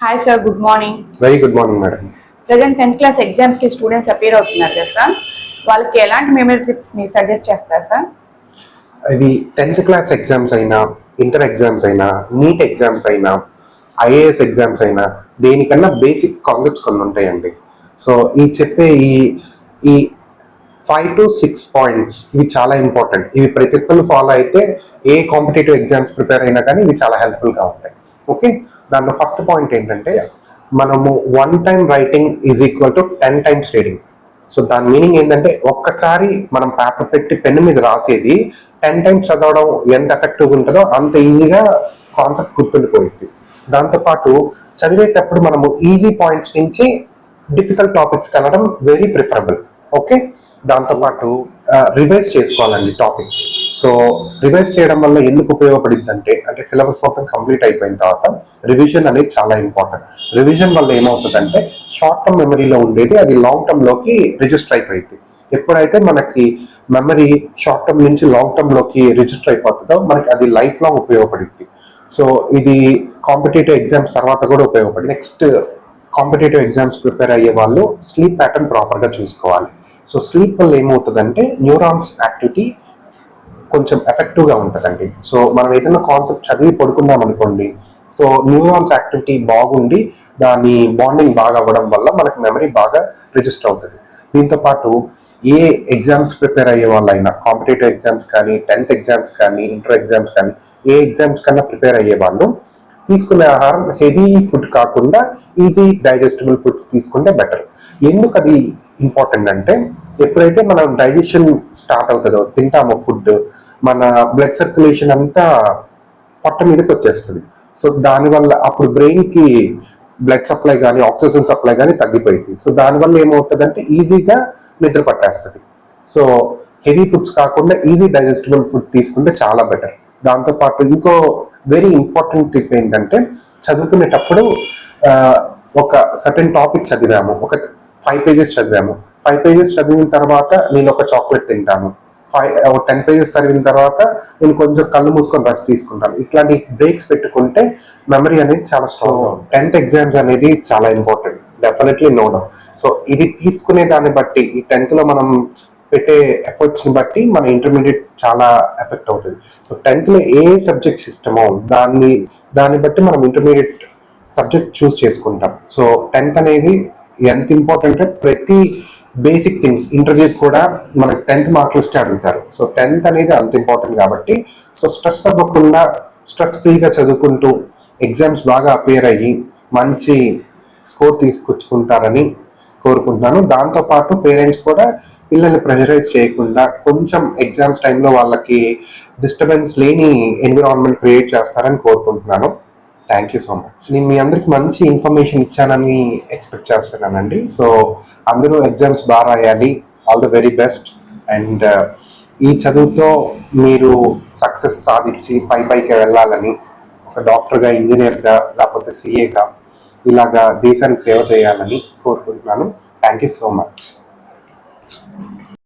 Hi sir good morning very good morning madam present tenth class ఎగ్జామ్స్కి students appear అవుతున్నారు కదా sir వాళ్ళకి ఎలాంటి మెమరీ ట్రిప్స్ మీరు సజెస్ట్ చేస్తారు సార్ ఇవి టెన్త్ క్లాస్ ఎగ్జామ్స్ అయినా ఇంటర్ ఎగ్జామ్స్ అయినా నీట్ ఎగ్జామ్స్ అయినా ఐఏఎస్ ఎగ్జామ్స్ అయినా దేనికన్నా బేసిక్ కాన్సెప్ట్స్ కొన్ని ఉంటాయండి. సో ఈ చెప్పే ఈ ఈ ఫైవ్ టు సిక్స్ పాయింట్స్ ఇవి చాలా ఇంపార్టెంట్ ఇవి ప్రతి ఒక్కరు ఫాలో అయితే ఏ కాంపిటేటివ్ ఎగ్జామ్స్ ప్రిపేర్ అయినా కానీ ఇవి చాలా హెల్ప్ఫుల్గా ఉంటాయి. ఓకే దాంట్లో ఫస్ట్ పాయింట్ ఏంటంటే మనము one time writing is equal to ten times reading so దాని మీనింగ్ ఏంటంటే ఒక్కసారి మనం పేపర్ పెట్టి పెన్ మీద రాసేది టెన్ టైమ్స్ చదవడం ఎంత ఎఫెక్టివ్గా ఉంటుందో అంత ఈజీగా కాన్సెప్ట్ గుర్తుండిపోయింది దాంతోపాటు చదివేటప్పుడు మనము ఈజీ పాయింట్స్ నుంచి డిఫికల్ట్ టాపిక్స్కి వెళ్ళడం వెరీ ప్రిఫరబుల్ ఓకే దాంతోపాటు రివైజ్ చేసుకోవాలండి టాపిక్స్ సో రివైజ్ చేయడం వల్ల ఎందుకు ఉపయోగపడింది అంటే అంటే సిలబస్ మొత్తం కంప్లీట్ అయిపోయిన తర్వాత రివిజన్ అనేది చాలా ఇంపార్టెంట్ రివిజన్ వల్ల ఏమవుతుందంటే షార్ట్ టర్మ్ మెమరీలో ఉండేది అది లాంగ్ టర్మ్లోకి రిజిస్టర్ అయిపోయింది. ఎప్పుడైతే మనకి మెమరీ షార్ట్ టర్మ్ నుంచి లాంగ్ టర్మ్లోకి రిజిస్టర్ అయిపోతుందో మనకి అది లైఫ్ లాంగ్ ఉపయోగపడుద్ది. సో ఇది కాంపిటేటివ్ ఎగ్జామ్స్ తర్వాత కూడా ఉపయోగపడి నెక్స్ట్ కాంపిటేటివ్ ఎగ్జామ్స్ ప్రిపేర్ అయ్యే వాళ్ళు స్లీప్ ప్యాటర్న్ ప్రాపర్గా చూసుకోవాలి. సో స్లీప్ వల్ల ఏమవుతుందంటే న్యూరాన్స్ యాక్టివిటీ కొంచెం ఎఫెక్టివ్గా ఉంటుందండి. సో మనం ఏదైనా కాన్సెప్ట్ చదివి పడుకున్నాం అనుకోండి సో న్యూరాన్స్ యాక్టివిటీ బాగుండి దాని బాండింగ్ బాగా అవ్వడం వల్ల మనకు మెమరీ బాగా రిజిస్టర్ అవుతుంది. దీంతో పాటు ఏ ఎగ్జామ్స్ ప్రిపేర్ అయ్యే వాళ్ళైనా కాంపిటేటివ్ ఎగ్జామ్స్ కానీ టెన్త్ ఎగ్జామ్స్ కానీ ఇంటర్ ఎగ్జామ్స్ కానీ ఏ ఎగ్జామ్స్ కన్నా ప్రిపేర్ అయ్యే వాళ్ళు తీసుకునే ఆహారం హెవీ ఫుడ్ కాకుండా ఈజీ డైజెస్టబుల్ ఫుడ్స్ తీసుకుంటే బెటర్. ఎందుకు అది ఇంపార్టెంట్ అంటే ఎప్పుడైతే మనం డైజెషన్ స్టార్ట్ అవుతుందో తింటామో ఫుడ్ మన బ్లడ్ సర్క్యులేషన్ అంతా పొట్ట మీదకి వచ్చేస్తుంది. సో దానివల్ల అప్పుడు బ్రెయిన్కి బ్లడ్ సప్లై కానీ ఆక్సిజన్ సప్లై కానీ తగ్గిపోయింది. సో దానివల్ల ఏమవుతుంది అంటే ఈజీగా నిద్ర పట్టేస్తుంది. సో హెవీ ఫుడ్స్ కాకుండా ఈజీ డైజెస్టబుల్ ఫుడ్ తీసుకుంటే చాలా బెటర్. దాంతోపాటు ఇంకో వెరీ ఇంపార్టెంట్ టిప్ ఏంటంటే చదువుకునేటప్పుడు ఒక సర్టెన్ టాపిక్ చదివాము. ఒక ఫైవ్ పేజెస్ చదివాము. ఫైవ్ పేజెస్ చదివిన తర్వాత నేను ఒక చాక్లెట్ తింటాను. ఫైవ్ టెన్ పేజెస్ చదివిన తర్వాత నేను కొంచెం కళ్ళు మూసుకొని రెస్ట్ తీసుకుంటాను. ఇట్లాంటి బ్రేక్స్ పెట్టుకుంటే మెమరీ అనేది చాలా స్ట్రాంగ్ టెన్త్ ఎగ్జామ్స్ అనేది చాలా important definitely no doubt so ఇది తీసుకునే దాన్ని బట్టి ఈ టెన్త్లో మనం పెట్టే ఎఫర్ట్స్ని బట్టి మన ఇంటర్మీడియట్ చాలా ఎఫెక్ట్ అవుతుంది. సో టెన్త్లో ఏ సబ్జెక్ట్స్ ఇష్టమో దాన్ని దాన్ని బట్టి మనం ఇంటర్మీడియట్ సబ్జెక్ట్ చూస్ చేసుకుంటాం. సో టెన్త్ అనేది ఎంత ఇంపార్టెంట్ అంటే ప్రతి బేసిక్ థింగ్స్ ఇంటర్వ్యూ కూడా మనకి టెన్త్ మార్క్ లిస్ట్ అడుగుతారు. సో టెన్త్ అనేది అంత ఇంపార్టెంట్ కాబట్టి సో స్ట్రెస్ అవ్వకుండా స్ట్రెస్ ఫ్రీగా చదువుకుంటూ ఎగ్జామ్స్ బాగా అపేర్ అయ్యి మంచి స్కోర్ తీసుకొచ్చుకుంటారని కోరుకుంటున్నాను. దాంతోపాటు పేరెంట్స్ కూడా పిల్లల్ని ప్రెషరైజ్ చేయకుండా కొంచెం ఎగ్జామ్స్ టైంలో వాళ్ళకి డిస్టర్బెన్స్ లేని ఎన్విరాన్మెంట్ క్రియేట్ చేస్తారని కోరుకుంటున్నాను. Thank you so much. నేను మీ అందరికి మంచి ఇన్ఫర్మేషన్ ఇచ్చానని ఎక్స్పెక్ట్ చేస్తున్నానండి. సో అందరూ ఎగ్జామ్స్ బాగా రాయాలి. All the very best. And ఈ చదువుతో మీరు సక్సెస్ సాధించి పై పైకి వెళ్ళాలని ఒక డాక్టర్గా ఇంజనీర్గా లేకపోతే సిఏగా ఇలాగా దేశానికి సేవ చేయాలని కోరుకుంటున్నాను. Thank you so much